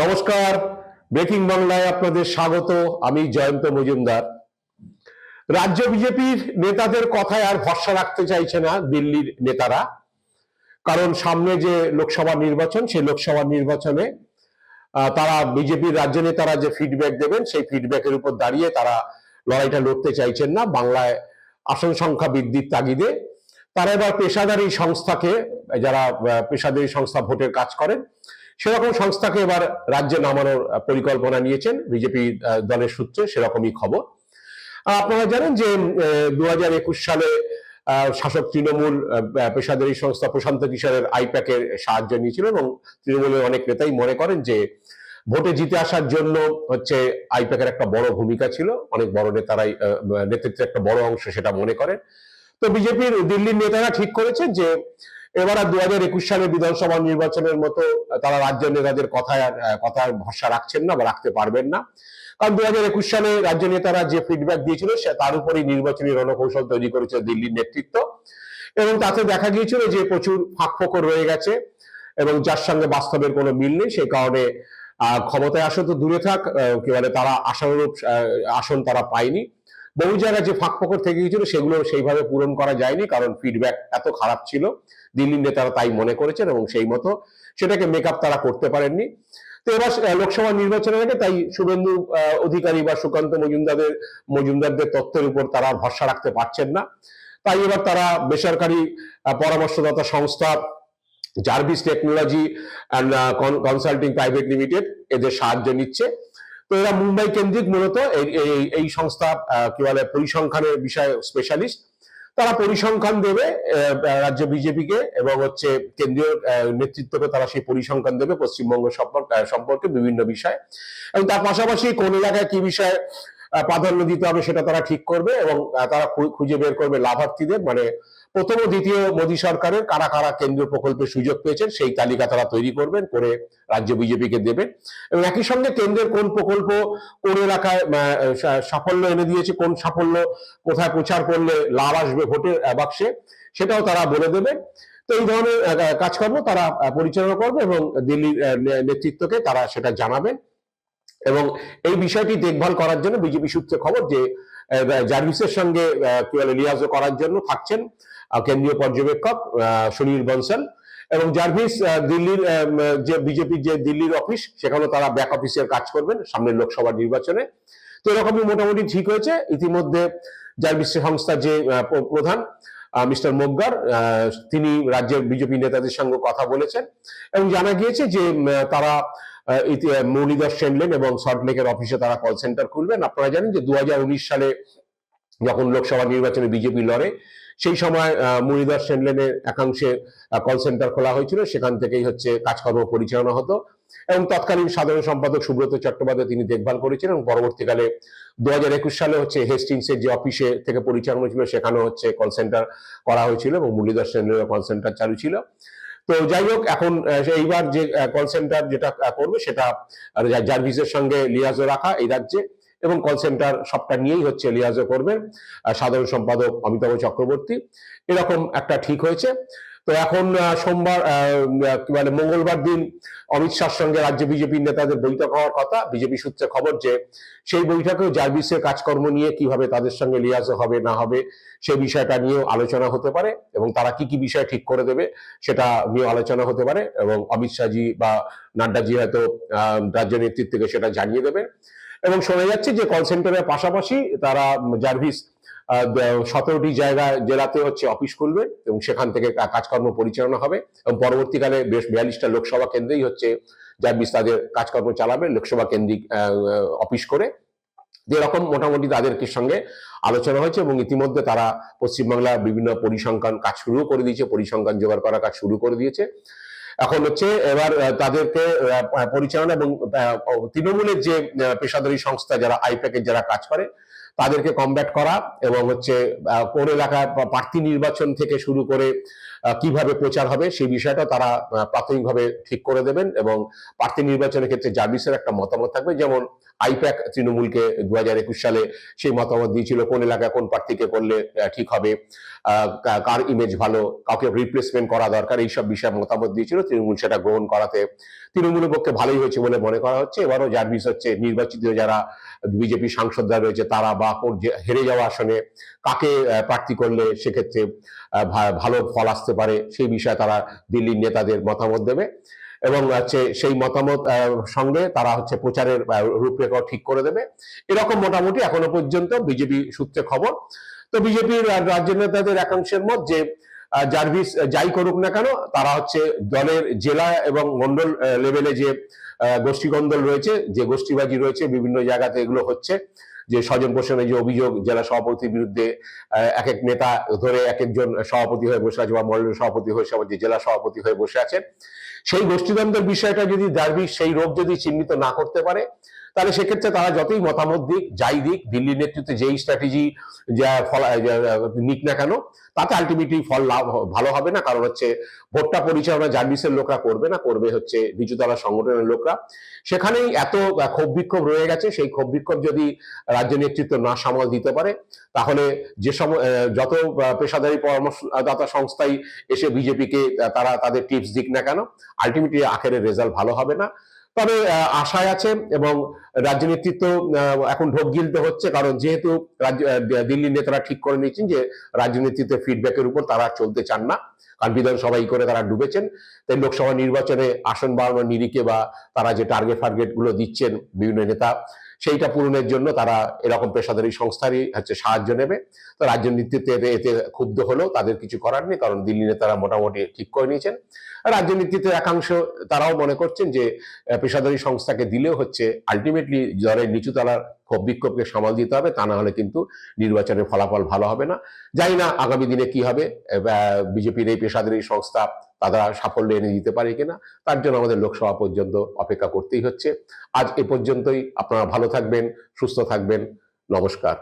নমস্কার। ব্রেকিং বাংলায় আপনাদের স্বাগত। আমি জয়ন্ত মজুমদার। রাজ্য বিজেপির নেতাদের কথায় আর ভরসা রাখতে চাইছে না দিল্লির নেতারা। কারণ সামনে যে লোকসভা নির্বাচন, সেই লোকসভা নির্বাচনে তারা বিজেপির রাজ্য নেতারা যে ফিডব্যাক দেবেন, সেই ফিডব্যাকের উপর দাঁড়িয়ে তারা লড়াইটা লড়তে চাইছেন না। বাংলায় আসন সংখ্যা বৃদ্ধির তাগিদে। তারা এবার পেশাদারি সংস্থাকে, যারা পেশাদারি সংস্থা ভোটের কাজ করেন সেরকম সংস্থাকে এবার রাজ্যে নামানোর পরিকল্পনা নিয়েছেন বিজেপি দলের সূত্রে সেরকমই খবর। আপনারা জানেন যে দু হাজার একুশ সালে শাসক তৃণমূল পেশাদারি সংস্থা প্রশান্ত কিশোরের আইপ্যাকের সাহায্য নিয়েছিল এবং তৃণমূলের অনেক নেতাই মনে করেন যে, ভোটে জিতে আসার জন্য হচ্ছে আইপ্যাকের একটা বড় ভূমিকা ছিল, অনেক বড় নেতারাই নেতৃত্বের একটা বড় অংশ সেটা মনে করেন। তো বিজেপির দিল্লির নেতারা ঠিক করেছেন যে এবার আর দু হাজার একুশ সালের বিধানসভা নির্বাচনের মতো তারা রাজ্য নেতাদের কথায় কথায় ভরসা রাখছেন না বা রাখতে পারবেন না। কারণ দু হাজার একুশ সালে রাজ্য নেতারা যে ফিডব্যাক দিয়েছিল সে তার উপরই নির্বাচনী রণকৌশল তৈরি করেছে দিল্লির নেতৃত্ব। এবং তাতে দেখা গিয়েছিল যে প্রচুর ফাঁক ফোকর রয়ে গেছে এবং যার সঙ্গে বাস্তবের কোনো মিল নেই সেই কারণে আহ, ক্ষমতায় আসা তো দূরে থাক বলে তারা আশানুরূপ আসন তারা পায়নি। বহু জায়গায় যে ফাঁক ফোকর থেকে গিয়েছিল, সেগুলো সেইভাবে পূরণ করা যায়নি, কারণ ফিডব্যাক এত খারাপ ছিল। দিল্লির নেতারা তাই মনে করেছেন এবং সেই মতো সেটাকে মেকআপ তারা করতে পারেননি। তো এবার লোকসভা নির্বাচনের আগে তাই শুভেন্দু অধিকারী বা সুকান্ত মজুমদারের, মজুমদারদের তথ্যের উপর তারা ভরসা রাখতে পারছেন না। তাই এবার তারা বেসরকারি পরামর্শদাতা সংস্থা Jarvis technology and consulting private limited এদের সাহায্য নিচ্ছে। তো এরা মুম্বাই কেন্দ্রিক মূলত, এই- সংস্থা কি বলে, পরিসংখ্যানের বিষয়ে স্পেশালিস্ট তারা পরিসংখ্যান দেবে রাজ্য বিজেপিকে এবং হচ্ছে কেন্দ্রীয় নেতৃত্বকে তারা সেই পরিসংখ্যান দেবে পশ্চিমবঙ্গ সম্পর্কে বিভিন্ন বিষয়। এবং তার পাশাপাশি কোন এলাকায় কি বিষয়ে প্রাধান্য দিতে হবে, সেটা তারা ঠিক করবে এবং তারা খুঁজে বের করবে লাভার্থীদের। মানে প্রথম ও দ্বিতীয় মোদী সরকারের কারা কারা কেন্দ্রীয় প্রকল্পের সুযোগ পেয়েছেন, সেই তালিকা তারা তৈরি করবেন, করে রাজ্য বিজেপিকে দেবেন এবং একই সঙ্গে কেন্দ্রের কোন প্রকল্প কোন এলাকায় সাফল্য এনে দিয়েছে, কোন সাফল্য কোথায় প্রচার করলে লাভ আসবে ভোটের বাক্সে, সেটাও তারা বলে দেবে। তো এই ধরনের কাজকর্ম তারা পরিচালনা করবে এবং দিল্লির নেতৃত্বকে তারা সেটা জানাবেন এবং এই বিষয়টি দেখভাল করার জন্য বিজেপি সূত্রে খবর যে জার্ভিসের সঙ্গে লিয়াজও করার জন্য থাকছেন কেন্দ্রীয় পর্যবেক্ষক সুনীল বনসল এবং জার্ভিস দিল্লির যে বিজেপির যে দিল্লির অফিস, সেখানেও তারা ব্যাক অফিসের কাজ করবেন সামনের লোকসভা নির্বাচনে। তো এরকমই মোটামুটি ঠিক হয়েছে। ইতিমধ্যে জার্ভিস সংস্থার যে প্রধান মিস্টার মোগ্গার তিনি রাজ্যের বিজেপি নেতাদের সঙ্গে কথা বলেছেন এবং জানা গিয়েছে যে তারা মুরলীধর সেনলেন এবং সল্টলেকের অফিসে তারা কল সেন্টার খুলবেন। আপনারা জানেন যে দুহাজার উনিশ সালে যখন লোকসভা নির্বাচনে বিজেপি লড়ে, সেই সময় মুরলীধর সেনলেনের একাংশে কল সেন্টার খোলা হয়েছিল। সেখান থেকেই হচ্ছে কাজকর্ম পরিচালনা হতো এবং তৎকালীন সাধারণ সম্পাদক সুব্রত চট্টোপাধ্যায় তিনি দেখভাল করেছিলেন এবং পরবর্তীকালে দু হাজার একুশ সালে হচ্ছে হেস্টিংসের যে অফিসে থেকে পরিচালনা ছিল সেখানে হচ্ছে কল সেন্টার করা হয়েছিল এবং মুরলীধর সেনলের কল সেন্টার চালু ছিল। তো যাই হোক, এখন এইবার যে কল সেন্টার যেটা করবে সেটা জার্ভিসের সঙ্গে লিয়াজও রাখা এই রাজ্যে এবং কল সেন্টার সবটা নিয়েই হচ্ছে লিয়াজও করবেন সাধারণ সম্পাদক অমিতাভ চক্রবর্তী। এরকম একটা ঠিক হয়েছে। তো এখন সোমবার বলে মঙ্গলবার দিন অমিত শাহর সঙ্গে রাজ্য বিজেপির নেতাদের বৈঠক হওয়ার কথা। বিজেপি সূত্রে খবর যে, সেই বৈঠকেও জার্ভিসের কাজকর্ম নিয়ে কীভাবে তাদের সঙ্গে লিয়াজও হবে, না হবে সেই বিষয়টা নিয়েও আলোচনা হতে পারে এবং তারা কি কি বিষয় ঠিক করে দেবে সেটা নিয়ে আলোচনা হতে পারে এবং অমিত শাহজি বা নাড্ডাজি হয়তো রাজ্য নেতৃত্বকে সেটা জানিয়ে দেবে। এবং শোনা যাচ্ছে যে কল সেন্টারের পাশাপাশি তারা জার্ভিস সতেরোটি জায়গায়, জেলাতে হচ্ছে অফিস খুলবে এবং সেখান থেকে কাজকর্ম পরিচালনা হবে এবং পরবর্তীকালে বেশ বিয়াল্লিশটা লোকসভা কেন্দ্রেই হচ্ছে জার্ভিস তাদের কাজকর্ম চালাবে লোকসভা কেন্দ্রিক অফিস করে। যে এরকম মোটামুটি তাদেরকে সঙ্গে আলোচনা হয়েছে এবং ইতিমধ্যে তারা পশ্চিমবাংলার বিভিন্ন পরিসংখ্যান কাজ শুরু করে দিয়েছে, পরিসংখ্যান জোগাড় করার কাজ শুরু করে দিয়েছে। এখন হচ্ছে এবার তাদেরকে পরিচালনা এবং তৃণমূলের যে পেশাদারী সংস্থা যারা আইপ্যাকের যারা কাজ করে, তাদেরকে কমব্যাট করা এবং হচ্ছে কোন এলাকায় প্রার্থী নির্বাচন থেকে শুরু করে কীভাবে প্রচার হবে সেই বিষয়টা তারা প্রাথমিকভাবে ঠিক করে দেবেন এবং প্রার্থী নির্বাচনের ক্ষেত্রে জার্ভিসের একটা মতামত থাকবে। যেমন আইপ্যাক তৃণমূলকে দু হাজার একুশ সালে সেই মতামত দিয়েছিল, কোন এলাকায় কোন প্রার্থীকে করলে ঠিক হবে কার ইমেজ ভালো, কাউকে রিপ্লেসমেন্ট করা দরকার, এইসব বিষয়ে মতামত দিয়েছিল, তৃণমূল সেটা গ্রহণ করাতে তৃণমূলের পক্ষে ভালোই হয়েছে বলে মনে করা হচ্ছে। এবারও জার্ভিস হচ্ছে, নির্বাচিত যারা বিজেপি সাংসদরা রয়েছে, তারা বা হেরে যাওয়া আসনে কাকে প্রার্থী করলে সেক্ষেত্রে ভালো ফল আসতে পারে, সেই বিষয়ে তারা দিল্লির নেতাদের মতামত দেবে এবং হচ্ছে সেই মতামত সঙ্গে তারা হচ্ছে প্রচারের রূপরেখা ঠিক করে দেবে। এরকম মোটামুটি এখনও পর্যন্ত বিজেপি সূত্রে খবর। তো বিজেপির রাজ্য নেতাদের একাংশের মত যে জার্ভিস যাই করুক না কেন, তারা হচ্ছে দলের জেলা এবং মন্ডল লেভেলে যে গোষ্ঠীকন্দল রয়েছে, যে গোষ্ঠীবাজি রয়েছে বিভিন্ন জায়গাতে এগুলো হচ্ছে যে স্বজন পোষণের যে অভিযোগ জেলা সভাপতির বিরুদ্ধে এক এক নেতা ধরে এক একজন সভাপতি হয়ে বসে আছে বা মন্ডল সভাপতি হয়ে যে জেলা সভাপতি হয়ে বসে আছে সেই গোষ্ঠীদ্বন্দ্বের বিষয়টা যদি জার্ভিস সেই রোগ যদি চিহ্নিত না করতে পারে তাহলে সেক্ষেত্রে তারা যতই মতামত দিক, যাই দিক, দিল্লির নেতৃত্বে যেই স্ট্র্যাটেজি যা ফল নিক না কেন, তাতে আলটিমেটলি ফল লাভ, ভালো হবে না। কারণ হচ্ছে ভোটটা পরিচালনা জার্ভিসের লোকরা করবে না, করবে হচ্ছে নিচুতলা সংগঠনের লোকরা। সেখানেই এত ক্ষোভ বিক্ষোভ রয়ে গেছে। সেই ক্ষোভ বিক্ষোভ যদি রাজ্য নেতৃত্ব না সামাল দিতে পারে, তাহলে যে সম যত পেশাদারি পরামর্শদাতা সংস্থাই এসে বিজেপিকে, তারা তাদের টিপস দিক না কেন আলটিমেটলি আখেরের রেজাল্ট ভালো হবে না। তবে আশায় আছে এবং রাজ্য নেতৃত্ব এখন ঢোক গিলতে হচ্ছে। কারণ যেহেতু দিল্লির নেতারা ঠিক করে নিয়েছেন যে রাজ্য নেতৃত্বের ফিডব্যাকের উপর তারা চলতে চান না। কারণ বিধানসভাই করে তারা ডুবেছেন। তাই লোকসভা নির্বাচনে আসন বাড়ানোর নিরিখে বা তারা যে টার্গেট ফার্গেটগুলো দিচ্ছেন বিভিন্ন নেতা সেইটা পূরণের জন্য তারা এরকম পেশাদারী সংস্থারই হচ্ছে সাহায্য নেবে। তো রাজ্য নেতৃত্বে এতে ক্ষুব্ধ হলেও তাদের কিছু করার নেই, কারণ দিল্লি নেতারা মোটামুটি ঠিক করে নিয়েছেন। রাজ্য নেতৃত্বের একাংশ তারাও মনে করছেন যে পেশাদারী সংস্থাকে দিলেও হচ্ছে আলটিমেটলি দলের নিচু তলার ক্ষোভ বিক্ষোভকে সামাল দিতে হবে, তা না হলে কিন্তু নির্বাচনের ফলাফল ভালো হবে না। জানি না আগামী দিনে কি হবে বিজেপির এই পেশাদের এই সংস্থা তারা সাফল্য এনে দিতে পারে কিনা, তার জন্য আমাদের লোকসভা পর্যন্ত অপেক্ষা করতেই হচ্ছে। আজ এ পর্যন্তই, আপনারা ভালো থাকবেন, সুস্থ থাকবেন, নমস্কার।